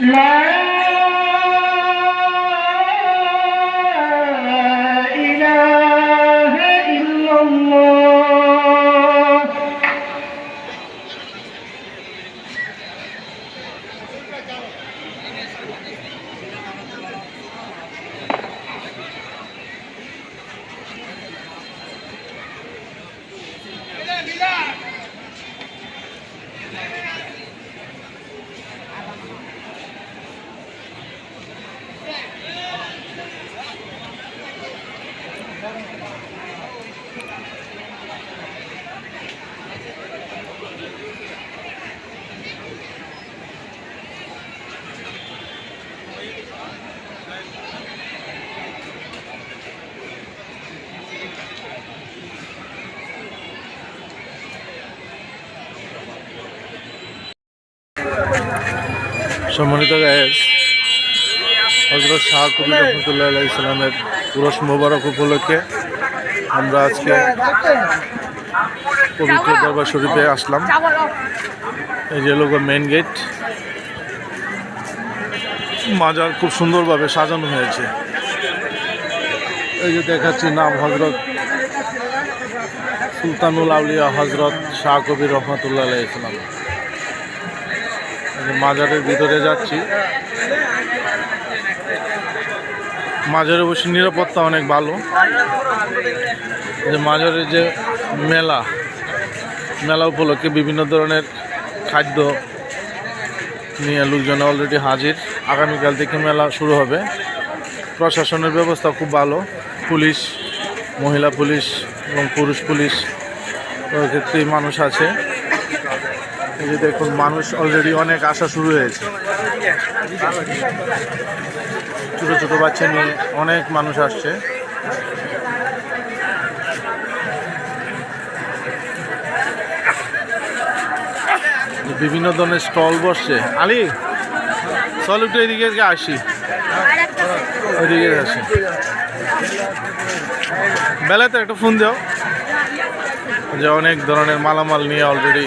lớn সম্মানিত গায়েস হজরত শাহ কবি রহমতুল্লাহ আলাহ ইসলামের পুরস মোবারক উপলক্ষে আমরা আজকে পবিত্র দরবার শরীফে আসলাম। এই যে লোক মেন গেট মাজার খুব সুন্দরভাবে সাজানো হয়েছে। এই যে দেখাচ্ছি নাম হজরত সুলতানুল আউলিয়া হজরত শাহ কবি রহমতুল্লাহ আলাহ ইসলাম মাজারের ভিতরে যাচ্ছি। মাজারে বসে নিরাপত্তা অনেক ভালো। যে মাজারের যে মেলা মেলা উপলক্ষে বিভিন্ন ধরনের খাদ্য নিয়ে লোকজন অলরেডি হাজির। আগামীকাল থেকে মেলা শুরু হবে। প্রশাসনের ব্যবস্থা খুব ভালো। পুলিশ, মহিলা পুলিশ এবং পুরুষ পুলিশ ক্ষেত্রেই মানুষ আছে। যে দেখুন, মানুষ অলরেডি অনেক আসা শুরু হয়েছে। ছোটো ছোটো বাচ্চা নিয়ে অনেক মানুষ আসছে। বিভিন্ন ধরনের স্টল বসছে। আলি, চল একটু এদিকে আসি। ওইদিকে আসি। বেলাতে একটা ফোন দাও। যে অনেক ধরনের মালামাল নিয়ে অলরেডি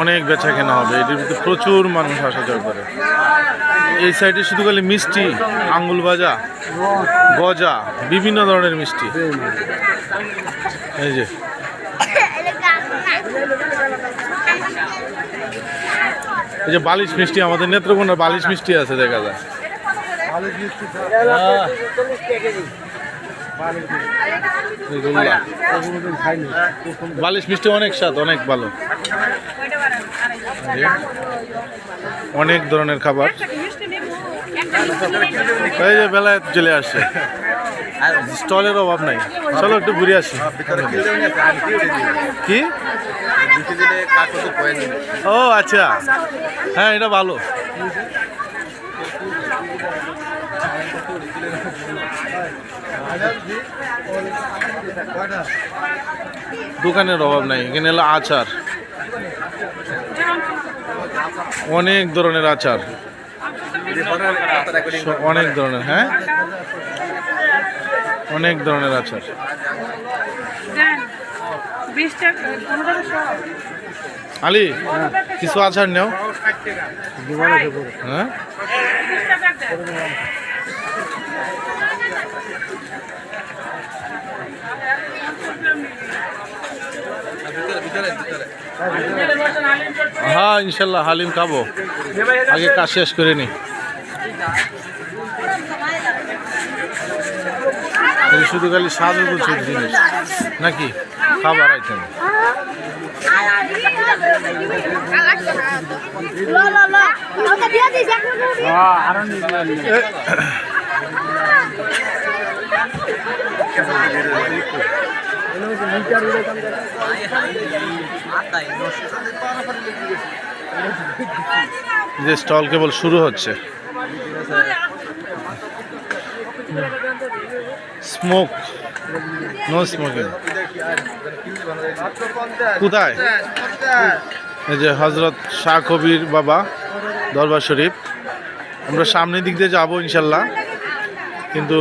অনেক বেচা কেনা হবে। এটির ভিতরে প্রচুর মানুষ আসা যাওয়া করে। এই সাইডে শুধু খালি মিষ্টি আঙ্গুল ভাজা গজা বিভিন্ন ধরনের মিষ্টি। এই যে। এই যে বালিশ মিষ্টি আমাদের নেত্রকোনার বালিশ মিষ্টি আছে দেখা যায়। বালিশ মিষ্টি অনেক স্বাদ, অনেক ভালো। অনেক ধরনের খাবার। এই যে বেলায় চলে আসছে স্টলের অভাব নাই। চলো একটু ঘুরে আসি। কি? ও আচ্ছা। হ্যাঁ এটা ভালো। দোকানের অভাব নাই এখানে হলো আচার। অনেক ধরনের আচার। অনেক ধরনের হ্যাঁ? অনেক ধরনের আচার। আলি কিছু আচার নেও। হ্যাঁ হ্যাঁ ইনশাল্লাহ হালিম খাব আগে কাজ শেষ করে নি শুধু খালি সাজুগুজুর জিনিস নাকি খাবার আইটেম যে স্টল কেবল শুরু হচ্ছে। স্মোক নো স্মোকিং কোথায়? এই যে হজরত শাহ কবির বাবা, দরবার শরীফ। আমরা সামনের দিক দিয়ে যাব ইনশাল্লাহ। কিন্তু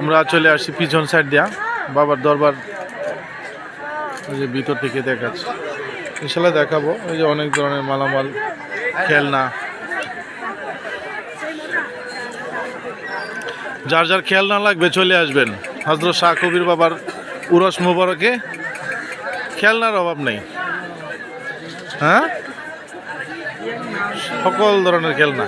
আমরা চলে আসছি পিছন সাইড দিয়া। বাবার দরবার ওই যে ভিতর থেকে দেখাচ্ছি। ইনশাল্লাহ দেখাবো। এই যে অনেক ধরনের মালামাল, খেলনা। যার যার খেলনা লাগবে চলে আসবেন। হজরত শাহ কবির বাবার উরস মুবারকে। খেলনার অভাব নেই। হ্যাঁ? সকল ধরনের খেলনা।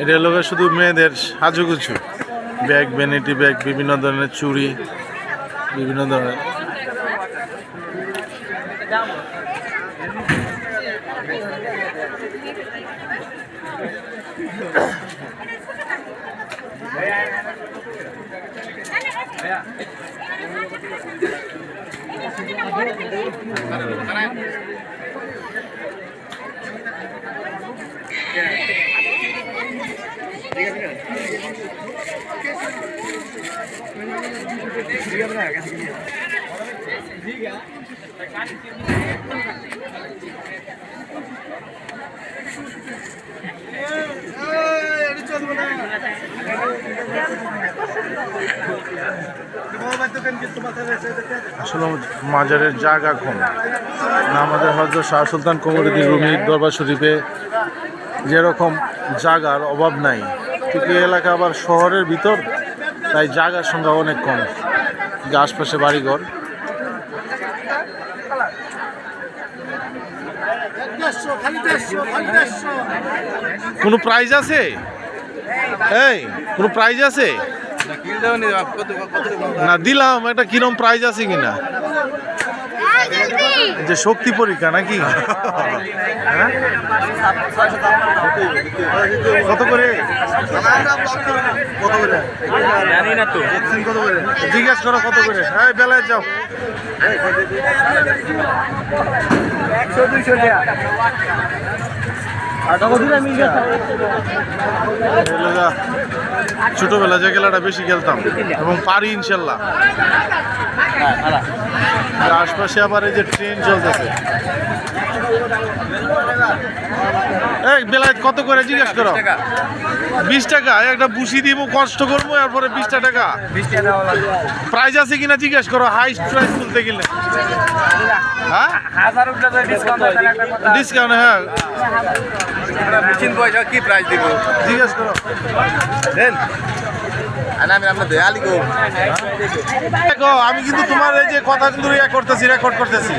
এটা হলো শুধু মেয়েদের সাজুগুজু। ব্যাগ ভ্যানিটি ব্যাগ বিভিন্ন ধরনের চুড়ি বিভিন্ন ধরনের Gracias. আসলে মাজারের জায়গা কম। না আমাদের হজরত শাহ সুলতান কমরুদ্দিন রুমির দরবার শরীফে যেরকম জায়গার অভাব নাই, ঠিক এই এলাকা আবার শহরের ভিতর, তাই জায়গার সংখ্যা অনেক কম। যে আশপাশে বাড়িঘর কোনো প্রাইজ আছে? এই কোনো প্রাইজ আছে? না দিলাম একটা কিরম প্রাইজ আছে কিনা? যে শক্তি পরীক্ষা নাকি? হ্যাঁ? কত করে? কত করে? জানি না তো। কত করে জিজ্ঞেস করো কত করে? হ্যাঁ বেলায় যাও। একশো দুইশো ছোটবেলা যে খেলাটা বেশি খেলতাম এবং পারি ইনশাল্লাহ। আর আশপাশে আবার এই যে ট্রেন চলতেছে। এই বেলায় কত করে জিজ্ঞেস করো? বিশ টাকা। একটা বুসি দিব কষ্ট করব এরপরে বিশটা টাকা। বিশ টাকা প্রাইজ আছে কিনা জিজ্ঞেস করো হাই প্রাইস তুলতে গেলে। হ্যাঁ? ডিসকাউন্ট হ্যাঁ কি প্রাইস দিব? জিজ্ঞেস করো। দেন। দেখো, আমি কিন্তু তোমার এই যে কথা কিন্তু ইয়ে করতেছি রেকর্ড করতেছি।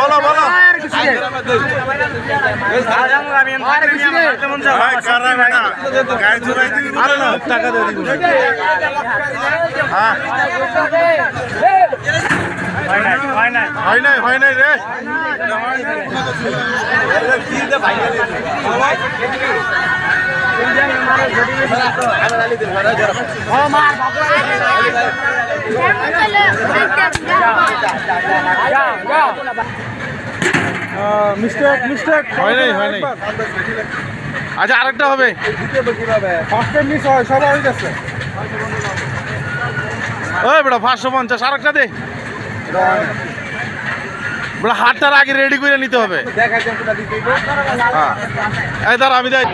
বলো বলো। হ্যাঁ। হয় নাই হয় নাই রে। মিস্টেক মিস্টেক হয় নাই হয় নাই। আচ্ছা আরেকটা হবে। ফার্স্ট মিস হয় সবাই হয়ে গেছে ওই বেটা, পাঁচশো পঞ্চাশ। আরেকটা দে। বেটা হাতটার আগে রেডি করে নিতে হবে। হ্যাঁ। দাঁড়া আমি দেয়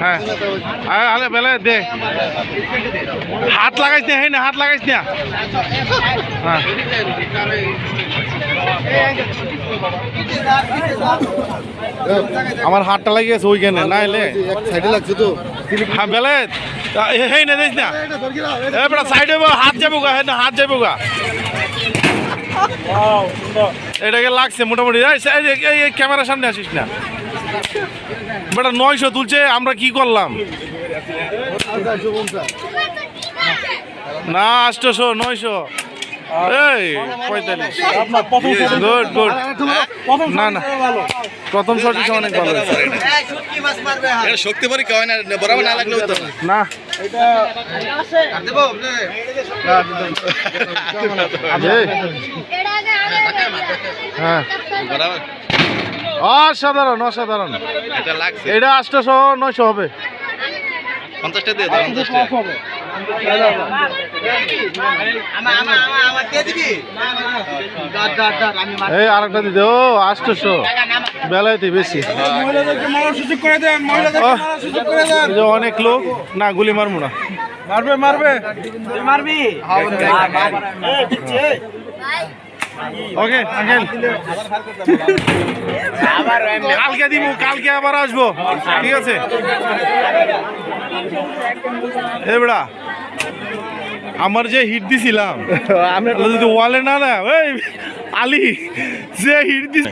হ্যাঁ। আলে বেলে দে। হাত লাগাইস না হ্যাঁ না হাত লাগাইস না। হ্যাঁ। আমার হাতটা লাগিয়েছে ওইখানে না এলে সাইডে লাগছে তো। হ্যাঁ বেলে। হেই না না। হাত যাব গা না হাত গা এটাকে লাগছে মোটামুটি এই, ক্যামেরার সামনে না। বেটা নয়শো তুলছে আমরা কি করলাম? না আষ্টশো নয়শো। এই পঁয়তাল্লিশ। Good good. না না। প্রথম অনেক ভালো শক্তি পরীক্ষা হয় না বরাবর হ্যাঁ। অসাধারণ অসাধারণ। এটা লাগছে। এটা আষ্টশো নয়শো হবে। পঞ্চাশটা দিয়ে দাও পঞ্চাশটা। এই আরেকটা দিতে ও আষ্টশো বেলাইতে বেশি। অনেক লোক না গুলি মারবো না। মারবে মারবে। ওকে আঙ্কেল কালকে দিব কালকে আবার আসব। ঠিক আছে? এ বেড়া আমার যে হিট দিছিলাম যদি ওয়ালে না না ওই আলি যে হিট দিস